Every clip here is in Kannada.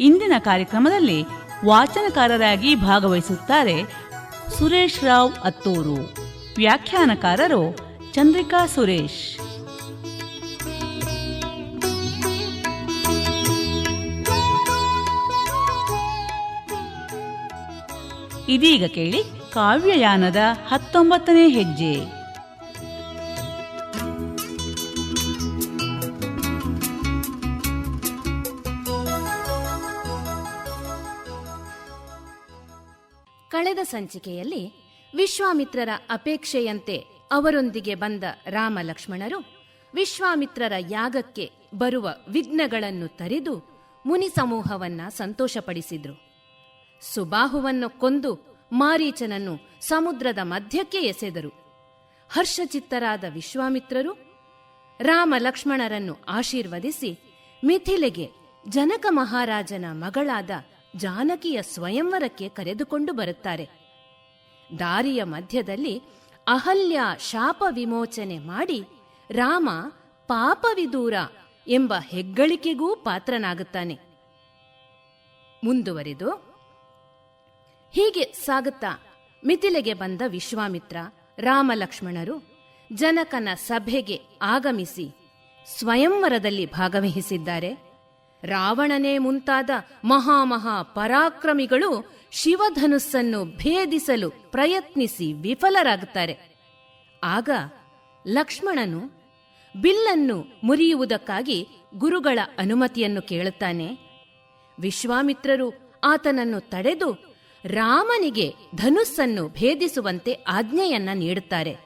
ಇಂದಿನ ಕಾರ್ಯಕ್ರಮದಲ್ಲಿ ವಾಚನಕಾರರಾಗಿ ಭಾಗವಹಿಸುತ್ತಾರೆ ಸುರೇಶ್ ರಾವ್ ಅತ್ತೂರು. ವ್ಯಾಖ್ಯಾನಕಾರರು ಚಂದ್ರಿಕಾ ಸುರೇಶ್. ಇದೀಗ ಕೇಳಿ ಕಾವ್ಯಯಾನದ ಹತ್ತೊಂಬತ್ತನೇ ಹೆಜ್ಜೆ. ಕಳೆದ ಸಂಚಿಕೆಯಲ್ಲಿ ವಿಶ್ವಾಮಿತ್ರರ ಅಪೇಕ್ಷೆಯಂತೆ ಅವರೊಂದಿಗೆ ಬಂದ ರಾಮ ಲಕ್ಷ್ಮಣರು ವಿಶ್ವಾಮಿತ್ರರ ಯಾಗಕ್ಕೆ ಬರುವ ವಿಘ್ನಗಳನ್ನು ತರಿದು ಮುನಿ ಸಮೂಹವನ್ನ ಸಂತೋಷಪಡಿಸಿದ್ರು. ಸುಬಾಹುವನ್ನು ಕೊಂದು ಮಾರೀಚನನ್ನು ಸಮುದ್ರದ ಮಧ್ಯಕ್ಕೆ ಎಸೆದರು. ಹರ್ಷಚಿತ್ತರಾದ ವಿಶ್ವಾಮಿತ್ರರು ರಾಮ ಲಕ್ಷ್ಮಣರನ್ನು ಆಶೀರ್ವದಿಸಿ ಮಿಥಿಲೆಗೆ ಜನಕ ಮಹಾರಾಜನ ಮಗಳಾದ ಜಾನಕಿಯ ಸ್ವಯಂವರಕ್ಕೆ ಕರೆದುಕೊಂಡು ಬರುತ್ತಾರೆ. ದಾರಿಯ ಮಧ್ಯದಲ್ಲಿ ಅಹಲ್ಯ ಶಾಪ ವಿಮೋಚನೆ ಮಾಡಿ ರಾಮ ಪಾಪವಿದೂರ ಎಂಬ ಹೆಗ್ಗಳಿಕೆಗೂ ಪಾತ್ರನಾಗುತ್ತಾನೆ. ಮುಂದುವರಿದು, ಹೀಗೆ ಸಾಗುತ್ತಾ ಮಿಥಿಲೆಗೆ ಬಂದ ವಿಶ್ವಾಮಿತ್ರ, ರಾಮಲಕ್ಷ್ಮಣರು ಜನಕನ ಸಭೆಗೆ ಆಗಮಿಸಿ ಸ್ವಯಂವರದಲ್ಲಿ ಭಾಗವಹಿಸಿದ್ದಾರೆ. ರಾವಣನೇ ಮುಂತಾದ ಮಹಾಮಹಾ ಪರಾಕ್ರಮಿಗಳು ಶಿವಧನುಸ್ಸನ್ನು ಭೇದಿಸಲು ಪ್ರಯತ್ನಿಸಿ ವಿಫಲರಾಗುತ್ತಾರೆ. ಆಗ ಲಕ್ಷ್ಮಣನು ಬಿಲ್ಲನ್ನು ಮುರಿಯುವುದಕ್ಕಾಗಿ ಗುರುಗಳ ಅನುಮತಿಯನ್ನು ಕೇಳುತ್ತಾನೆ. ವಿಶ್ವಾಮಿತ್ರರು ಆತನನ್ನು ತಡೆದು ರಾಮನಿಗೆ ಧನುಸ್ಸನ್ನು ಭೇದಿಸುವಂತೆ ಆಜ್ಞೆಯನ್ನ ನೀಡುತ್ತಾರೆ.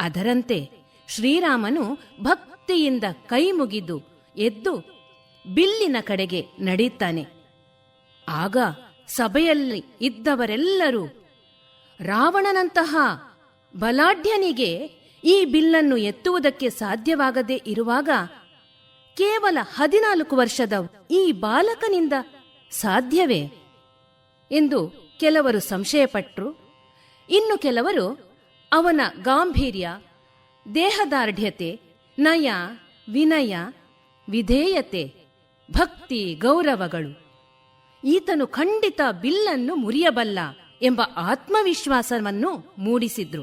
ಅದರಂತೆ ಶ್ರೀರಾಮನು ಭಕ್ತಿಯಿಂದ ಕೈ ಮುಗಿದು ಎದ್ದು ಬಿಲ್ಲಿನ ಕಡೆಗೆ ನಡೆಯುತ್ತಾನೆ. ಆಗ ಸಭೆಯಲ್ಲಿ ಇದ್ದವರೆಲ್ಲರೂ ರಾವಣನಂತಹ ಬಲಾಢ್ಯನಿಗೆ ಈ ಬಿಲ್ಲನ್ನು ಎತ್ತುವುದಕ್ಕೆ ಸಾಧ್ಯವಾಗದೇ ಇರುವಾಗ ಕೇವಲ ಹದಿನಾಲ್ಕು ವರ್ಷದ ಈ ಬಾಲಕನಿಂದ ಸಾಧ್ಯವೇ? ಎಂದು ಕೆಲವರು ಸಂಶಯಪಟ್ಟರು ಇನ್ನು ಕೆಲವರು ಅವನ ಗಾಂಭೀರ್ಯ, ದೇಹದಾರ್ಢ್ಯತೆ, ನಯ, ವಿನಯ, ವಿಧೇಯತೆ ಭಕ್ತಿ ಗೌರವಗಳು. ಈತನು ಖಂಡಿತ ಬಿಲ್ಲನ್ನು ಮುರಿಯಬಲ್ಲ ಎಂಬ ಆತ್ಮವಿಶ್ವಾಸವನ್ನು ಮೂಡಿಸಿದ್ರು.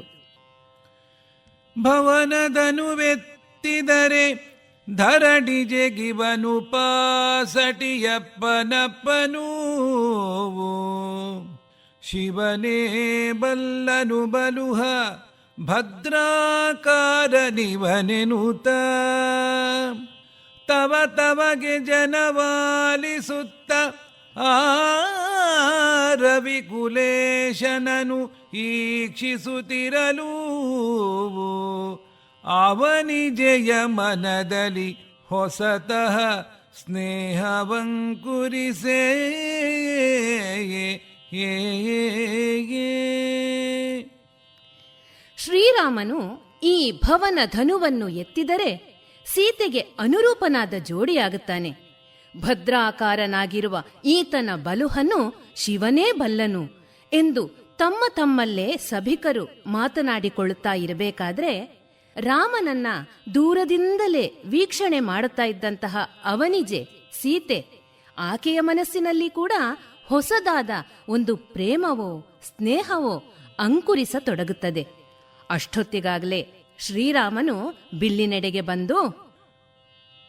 ಭವನದನುವೆತ್ತಿದರೆ ಧರಡಿ ಜಗಿವನು ಪಾಸಟಿಯಪ್ಪನಪ್ಪನೂ. ಶಿವನೇ ಬಲ್ಲನು ಬಲುಹ ಭದ್ರಾಕಾರನಿವನೆನುತ ತವ ತವಗೆ ಜನವಾಲಿಸುತ್ತ ಆ ರವಿಕುಲೇಶನನು ಈಕ್ಷಿಸುತ್ತಿರಲು ಅವನಿಜೆಯ ಮನದಲ್ಲಿ ಹೊಸತಃ ಸ್ನೇಹವಂಕುರಿಸೇ. ಶ್ರೀರಾಮನು ಈ ಭವನ ಧನುವನ್ನು ಎತ್ತಿದರೆ ಸೀತೆಗೆ ಅನುರೂಪನಾದ ಜೋಡಿಯಾಗುತ್ತಾನೆ. ಭದ್ರಾಕಾರನಾಗಿರುವ ಈತನ ಬಲುಹನು ಶಿವನೇ ಬಲ್ಲನು ಎಂದು ತಮ್ಮ ತಮ್ಮಲ್ಲೇ ಸಭಿಕರು ಮಾತನಾಡಿಕೊಳ್ಳುತ್ತಾ ಇರಬೇಕಾದ್ರೆ ರಾಮನನ್ನ ದೂರದಿಂದಲೇ ವೀಕ್ಷಣೆ ಮಾಡುತ್ತಾ ಇದ್ದಂತಹ ಅವನಿಜೆ ಸೀತೆ. ಆಕೆಯ ಮನಸ್ಸಿನಲ್ಲಿ ಕೂಡ ಹೊಸದಾದ ಒಂದು ಪ್ರೇಮವೋ, ಸ್ನೇಹವೋ ಅಂಕುರಿಸತೊಡಗುತ್ತದೆ. ಅಷ್ಟೊತ್ತಿಗಾಗಲೇ ಶ್ರೀರಾಮನು ಬಿಲ್ಲಿನೆಡೆಗೆ ಬಂದು,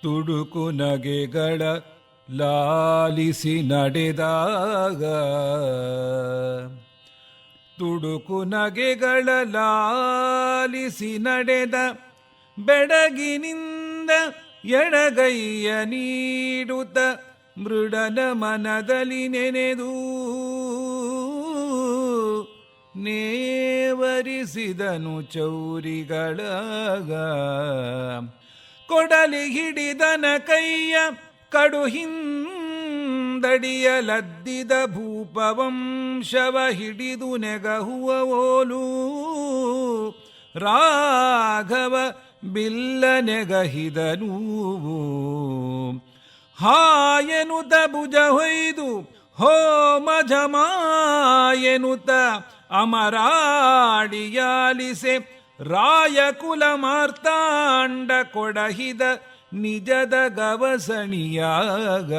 ತುಡುಕು ನಗೆಗಳ ಲಾಲಿಸಿ ನಡೆದಾಗ, ತುಡುಕು ನಗೆಗಳ ಲಾಲಿಸಿ ನಡೆದ ಬೆಡಗಿನಿಂದ ಎಡಗೈಯ ನೀಡುತ್ತ ಮೃಡನ ಮನದಲ್ಲಿ ನೆನೆದು ನೇವರಿಸಿದನು ಚೌರಿಗಳಾಗ. ಕೊಡಲಿ ಹಿಡಿದನ ಕೈಯ ಕಡು ಹಿಂದಡಿಯಲದ್ದಿದ ಭೂಪವಂಶವ ಹಿಡಿದು ನೆಗಹುವ ಓಲು. ರಾಘವ ಬಿಲ್ಲ ನೆಗಹಿದನು. ಹಾಯನುತ ಭುಜ ಹೊಯ್ದು ಹೋ ಮಜಮಾಯನುತ ಅಮರಾಡಿಯಾಲಿಸೆ ರಾಯಕುಲ ಮಾರ್ತಾಂಡ ಕೊಡಹಿದ ನಿಜದ ಗವಸಣಿಯಾಗ.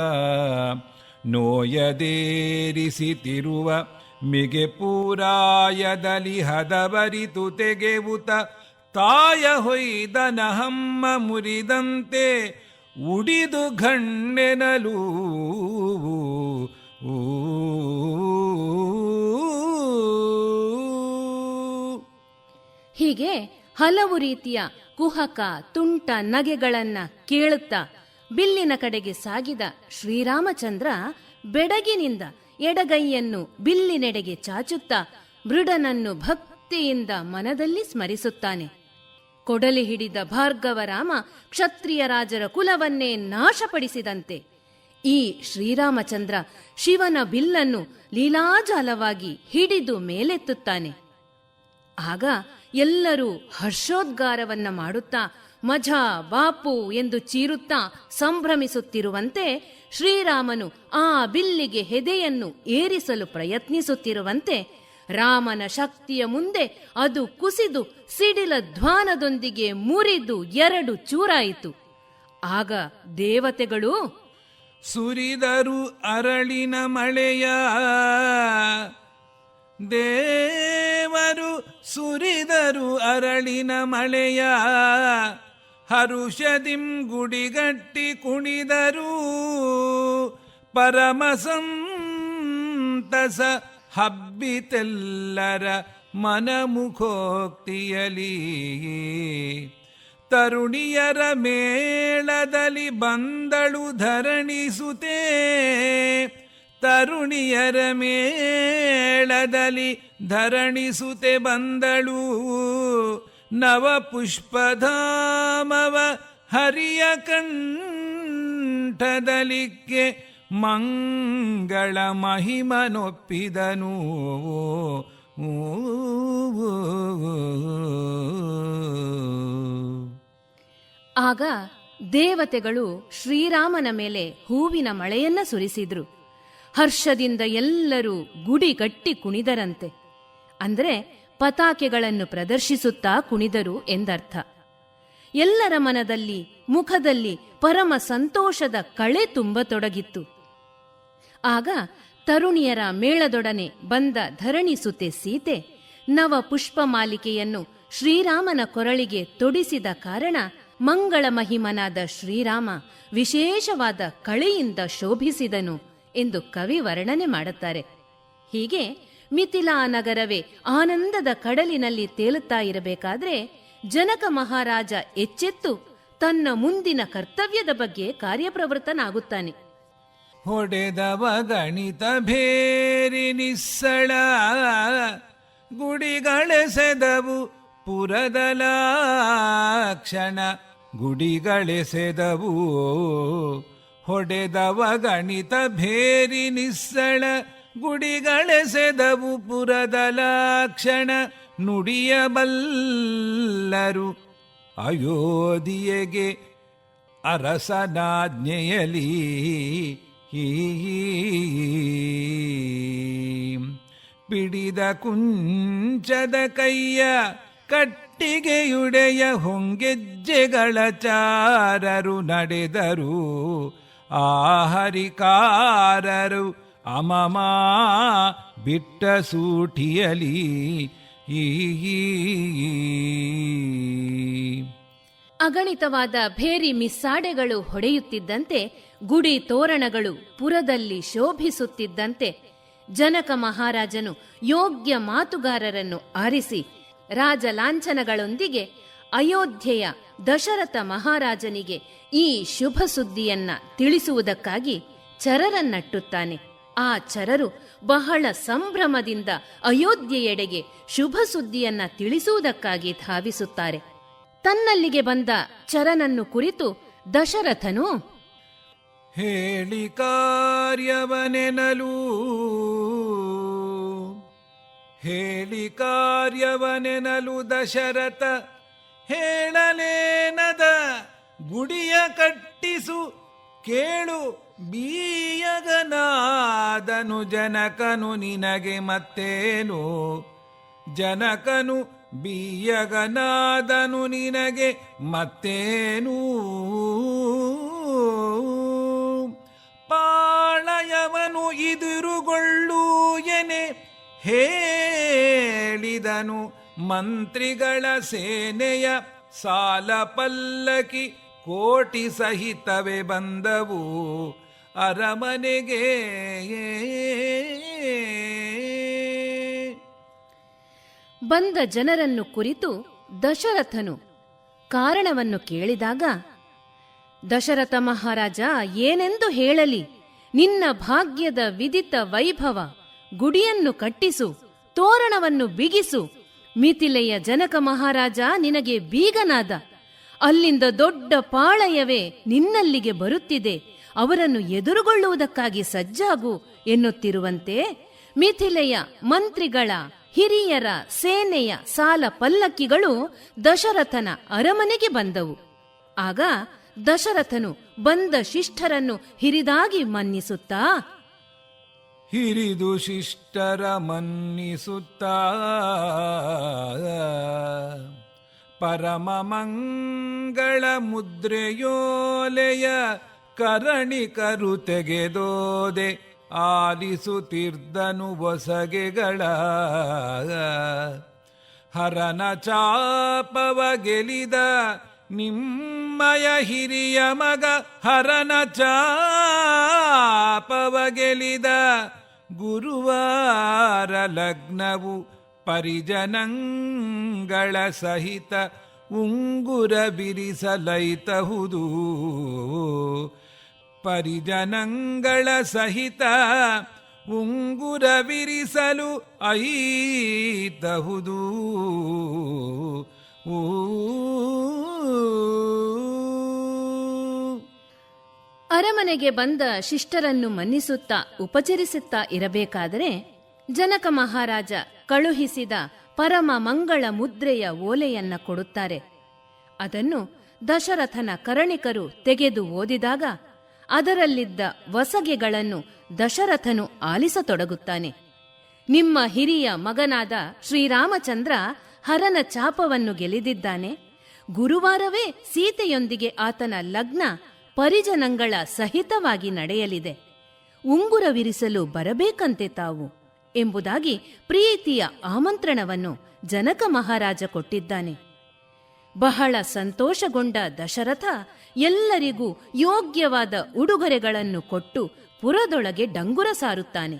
ನೋಯದೇರಿಸಿತಿರುವ ಮಿಗೆ ಪೂರಾಯದಲ್ಲಿ ಹದವರಿತು ತೆಗೆವುತ ತಾಯ ಹೊಯ್ದ ನಹಮ್ಮ ಮುರಿದಂತೆ ಉಡಿದು ಗಣ್ಣೆನಲು ಹೀಗೆ ಹಲವು ರೀತಿಯ ಕುಹಕ, ತುಂಟ ನಗೆಗಳನ್ನ ಕೇಳುತ್ತಾ ಬಿಲ್ಲಿನ ಕಡೆಗೆ ಸಾಗಿದ ಶ್ರೀರಾಮಚಂದ್ರ ಬೆಡಗಿನಿಂದ ಎಡಗೈಯನ್ನು ಬಿಲ್ಲಿನೆಡೆಗೆ ಚಾಚುತ್ತಾ ಮೃಡನನ್ನು ಭಕ್ತಿಯಿಂದ ಮನದಲ್ಲಿ ಸ್ಮರಿಸುತ್ತಾನೆ. ಕೊಡಲಿ ಹಿಡಿದ ಭಾರ್ಗವರಾಮ ಕ್ಷತ್ರಿಯ ರಾಜರ ಕುಲವನ್ನೇ ನಾಶಪಡಿಸಿದಂತೆ. ಈ ಶ್ರೀರಾಮಚಂದ್ರ ಶಿವನ ಬಿಲ್ಲನ್ನು ಲೀಲಾಜಾಲವಾಗಿ ಹಿಡಿದು ಮೇಲೆತ್ತುತ್ತಾನೆ. ಆಗ ಎಲ್ಲರೂ ಹರ್ಷೋದ್ಗಾರವನ್ನ ಮಾಡುತ್ತಾ ಮಜ ಬಾಪು ಎಂದು ಚೀರುತ್ತಾ ಸಂಭ್ರಮಿಸುತ್ತಿರುವಂತೆ ಶ್ರೀರಾಮನು ಆ ಬಿಲ್ಲಿಗೆ ಹೆದೆಯನ್ನು ಏರಿಸಲು ಪ್ರಯತ್ನಿಸುತ್ತಿರುವಂತೆ ರಾಮನ ಶಕ್ತಿಯ ಮುಂದೆ ಅದು ಕುಸಿದು ಸಿಡಿಲ ಧ್ವಾನದೊಂದಿಗೆ ಮುರಿದು ಎರಡು ಚೂರಾಯಿತು. ಆಗ ದೇವತೆಗಳು, ಸುರಿದರು ಅರಳಿನ ಮಳೆಯ ದೇವರು ಸುರಿದರು ಅರಳಿನ ಮಳೆಯ. ಹರುಷದಿಂ ಗುಡಿಗಟ್ಟಿ ಕುಣಿದರು. ಪರಮ ಸಂತಸ ಹಬ್ಬಿತೆಲ್ಲರ ಮನಮುಖೋಕ್ತಿಯಲಿ. ತರುಣಿಯರ ಮೇಳದಲ್ಲಿ ಬಂದಳು ಧರಣಿಸುತ್ತೇ ತರುಣಿಯರ ಮೇಳದಲ್ಲಿ ಧರಣಿಸುತೆ ಬಂದಳು. ನವ ಪುಷ್ಪಧಾಮವ ಹರಿಯ ಕಂಠದಲಿಕ್ಕೆ ಮಂಗಳ ಮಹಿಮನೊಪ್ಪಿದನು. ಆಗ ದೇವತೆಗಳು ಶ್ರೀರಾಮನ ಮೇಲೆ ಹೂವಿನ ಮಳೆಯನ್ನ ಸುರಿಸಿದ್ರು. ಹರ್ಷದಿಂದ ಎಲ್ಲರೂ ಗುಡಿ ಗಟ್ಟಿ ಕುಣಿದರಂತೆ. ಅಂದರೆ ಪತಾಕೆಗಳನ್ನು ಪ್ರದರ್ಶಿಸುತ್ತಾ ಕುಣಿದರು ಎಂದರ್ಥ. ಎಲ್ಲರ ಮನದಲ್ಲಿ, ಮುಖದಲ್ಲಿ ಪರಮ ಸಂತೋಷದ ಕಳೆ ತುಂಬತೊಡಗಿತ್ತು. ಆಗ ತರುಣಿಯರ ಮೇಳದೊಡನೆ ಬಂದ ಧರಣಿಸುತ್ತೆ ಸೀತೆ ನವ ಪುಷ್ಪಮಾಲಿಕೆಯನ್ನು ಶ್ರೀರಾಮನ ಕೊರಳಿಗೆ ತೊಡಿಸಿದ ಕಾರಣ ಮಂಗಳ ಮಹಿಮನಾದ ಶ್ರೀರಾಮ ವಿಶೇಷವಾದ ಕಳೆಯಿಂದ ಶೋಭಿಸಿದನು. ಎಂದು ಕವಿ ವರ್ಣನೆ ಮಾಡುತ್ತಾರೆ. ಹೀಗೆ ಮಿಥಿಲಾ ನಗರವೇ ಆನಂದದ ಕಡಲಿನಲ್ಲಿ ತೇಲುತ್ತಾ ಇರಬೇಕಾದ್ರೆ ಜನಕ ಮಹಾರಾಜ ಎಚ್ಚೆತ್ತು ತನ್ನ ಮುಂದಿನ ಕರ್ತವ್ಯದ ಬಗ್ಗೆ ಕಾರ್ಯಪ್ರವೃತ್ತನಾಗುತ್ತಾನೆ. ಹೊಡೆದವ ಗಣಿತ ಭೇರಿ ನಿಸ್ಸಳ ಗುಡಿಗಳೆಸೆದವು ಪುರದಲ ಕ್ಷಣ ಗುಡಿಗಳೆಸೆದವು ಹೊಡೆದವ ಗಣಿತ ಭೇರಿ ನಿಸ್ಸಳ ಗುಡಿಗಳೆಸೆದವು ಪುರದ ಲಕ್ಷಣ ನುಡಿಯಬಲ್ಲರು ಅಯೋಧ್ಯೆಗೆ ಅರಸನಾಜ್ಞೆಯಲಿ. ಪಿಡಿದ ಕುಂಚದ ಕೈಯ ಕಟ್ಟಿಗೆಯುಡೆಯ ಹೊಂಗೆಜ್ಜೆಗಳ ಚಾರರು ನಡೆದರು. ಆಹರಿಕಾರರು ಅಮಮಾ ಬಿಟ್ಟ ಸೂಟಿಯಲಿ ಈ ಅಗಣಿತವಾದ ಭೇರಿ ಮಿಸ್ಸಾಡೆಗಳು ಹೊಡೆಯುತ್ತಿದ್ದಂತೆ, ಗುಡಿ ತೋರಣಗಳು ಪುರದಲ್ಲಿ ಶೋಭಿಸುತ್ತಿದ್ದಂತೆ ಜನಕ ಮಹಾರಾಜನು ಯೋಗ್ಯ ಮಾತುಗಾರರನ್ನು ಆರಿಸಿ ರಾಜ ಲಾಂಛನಗಳೊಂದಿಗೆ ಅಯೋಧ್ಯೆಯ ದಶರಥ ಮಹಾರಾಜನಿಗೆ ಈ ಶುಭ ಸುದ್ದಿಯನ್ನ ತಿಳಿಸುವುದಕ್ಕಾಗಿ ಚರರನ್ನಟ್ಟುತ್ತಾನೆ. ಆ ಚರರು ಬಹಳ ಸಂಭ್ರಮದಿಂದ ಅಯೋಧ್ಯೆಯೆಡೆಗೆ ಶುಭ ಸುದ್ದಿಯನ್ನ ತಿಳಿಸುವುದಕ್ಕಾಗಿ ಧಾವಿಸುತ್ತಾರೆ. ತನ್ನಲ್ಲಿಗೆ ಬಂದ ಚರನನ್ನು ಕುರಿತು ದಶರಥನು, ಹೇಳಿ ಕಾರ್ಯವನೆನಲು. ಹೇಳಿ ಕಾರ್ಯವನೆನಲು ದಶರಥ ಹೇಳಲೇನದ ಗುಡಿಯ ಕಟ್ಟಿಸು ಕೇಳು ಬೀಯಗನಾದನು ಜನಕನು ನಿನಗೆ ಮತ್ತೇನು? ಜನಕನು ಬೀಯಗನಾದನು ನಿನಗೆ ಮತ್ತೇನು? ಪಾಳಯವನು ಇದಿರುಗೊಳ್ಳು ಎನೆ ಹೇಳಿದನು ಮಂತ್ರಿಗಳ ಸೇನೆಯ ಸಾಲ ಪಲ್ಲಕಿ ಕೋಟಿ ಸಹಿತವೇ ಬಂದವು. ಅರಮನೆಗೆ ಬಂದ ಜನರನ್ನು ಕುರಿತು ದಶರಥನು ಕಾರಣವನ್ನು ಕೇಳಿದಾಗ, ದಶರಥ ಮಹಾರಾಜ, ಏನೆಂದು ಹೇಳಲಿ? ನಿನ್ನ ಭಾಗ್ಯದ ವಿದಿತ ವೈಭವ, ಗುಡಿಯನ್ನು ಕಟ್ಟಿಸು, ತೋರಣವನ್ನು ಬಿಗಿಸು ಮಿಥಿಲೆಯ ಜನಕ ಮಹಾರಾಜ ನಿನಗೆ ಬೀಗನಾದ. ಅಲ್ಲಿಂದ ದೊಡ್ಡ ಪಾಳಯವೇ ನಿನ್ನಲ್ಲಿಗೆ ಬರುತ್ತಿದೆ. ಅವರನ್ನು ಎದುರುಗೊಳ್ಳುವುದಕ್ಕಾಗಿ ಸಜ್ಜಾಗು ಎನ್ನುತ್ತಿರುವಂತೆ ಮಿಥಿಲೆಯ ಮಂತ್ರಿಗಳ, ಹಿರಿಯರ, ಸೇನೆಯ ಸಾಲ ಪಲ್ಲಕ್ಕಿಗಳು ದಶರಥನ ಅರಮನೆಗೆ ಬಂದವು. ಆಗ ದಶರಥನು ಬಂದ ಶಿಷ್ಠರನ್ನು ಹಿರಿದಾಗಿ ಮನ್ನಿಸುತ್ತಾ ಹಿರಿದು ಶಿಷ್ಟರ ಮನ್ನಿಸುತ್ತ. ಪರಮ ಮಂಗಳ ಮುದ್ರೆಯೋಲೆಯ ಕರಣಿಕರು ತೆಗೆದೋದೆ ಆಲಿಸುತ್ತಿರ್ದನು ಬೊಸಗೆಗಳ ಹರನ ಚಾಪವ ಗೆಲಿದ ನಿಮ್ಮಯ ಹಿರಿಯ ಮಗ ಹರನ ಚಾಪವ ಗೆಲಿದ ಗುರುವಾರ ಲಗ್ನವು ಪರಿಜನಂಗಳ ಸಹಿತ ಉಂಗುರ ಬಿರಿಸಲೈತಹುದು. ಪರಿಜನಂಗಳ ಸಹಿತ ಉಂಗುರ ಬಿರಿಸಲು ಐತಹುದು ಊ ಅರಮನೆಗೆ ಬಂದ ಶಿಷ್ಟರನ್ನು ಮನ್ನಿಸುತ್ತಾ ಉಪಚರಿಸುತ್ತಾ ಇರಬೇಕಾದರೆ ಜನಕ ಮಹಾರಾಜ ಕಳುಹಿಸಿದ ಪರಮ ಮಂಗಳ ಮುದ್ರೆಯ ಓಲೆಯನ್ನ ಕೊಡುತ್ತಾರೆ. ಅದನ್ನು ದಶರಥನ ಕರಣಿಕರು ತೆಗೆದು ಓದಿದಾಗ ಅದರಲ್ಲಿದ್ದ ವಸಗೆಗಳನ್ನು ದಶರಥನು ಆಲಿಸತೊಡಗುತ್ತಾನೆ. ನಿಮ್ಮ ಹಿರಿಯ ಮಗನಾದ ಶ್ರೀರಾಮಚಂದ್ರ ಹರನ ಚಾಪವನ್ನು ಗೆಲಿದಿದ್ದಾನೆ ಗುರುವಾರವೇ ಸೀತೆಯೊಂದಿಗೆ ಆತನ ಲಗ್ನ ಪರಿಜನಂಗಳ ಸಹಿತವಾಗಿ ನಡೆಯಲಿದೆ. ಉಂಗುರವಿರಿಸಲು ಬರಬೇಕಂತೆ ತಾವು ಎಂಬುದಾಗಿ ಪ್ರೀತಿಯ ಆಮಂತ್ರಣವನ್ನು ಜನಕ ಮಹಾರಾಜ ಕೊಟ್ಟಿದ್ದಾನೆ. ಬಹಳ ಸಂತೋಷಗೊಂಡ ದಶರಥ ಎಲ್ಲರಿಗೂ ಯೋಗ್ಯವಾದ ಉಡುಗೊರೆಗಳನ್ನು ಕೊಟ್ಟು ಪುರದೊಳಗೆ ಡಂಗುರ ಸಾರುತ್ತಾನೆ.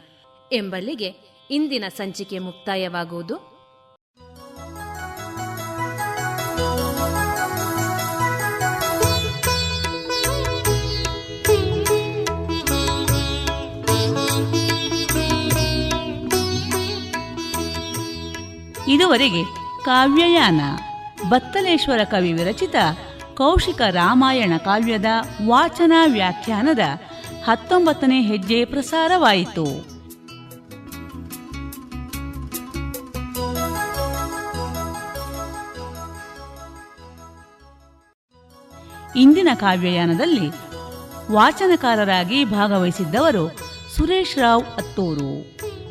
ಎಂಬಲ್ಲಿಗೆ ಇಂದಿನ ಸಂಚಿಕೆ ಮುಕ್ತಾಯವಾಗುವುದು. ಇದುವರೆಗೆ ಕಾವ್ಯಯಾನ, ಬತ್ತಲೇಶ್ವರ ಕವಿ ವಿರಚಿತ, ಕೌಶಿಕ ರಾಮಾಯಣ ಕಾವ್ಯದ ವಾಚನ ವ್ಯಾಖ್ಯಾನದ ಹತ್ತೊಂಬತ್ತನೇ ಹೆಜ್ಜೆ ಪ್ರಸಾರವಾಯಿತು. ಇಂದಿನ ಕಾವ್ಯಯಾನದಲ್ಲಿ ವಾಚನಕಾರರಾಗಿ ಭಾಗವಹಿಸಿದ್ದವರು ಸುರೇಶ್ ರಾವ್ ಅತ್ತೂರು,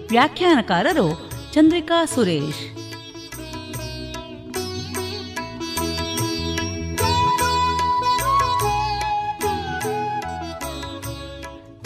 ವ್ಯಾಖ್ಯಾನಕಾರರು ಚಂದ್ರಿಕಾ ಸುರೇಶ್.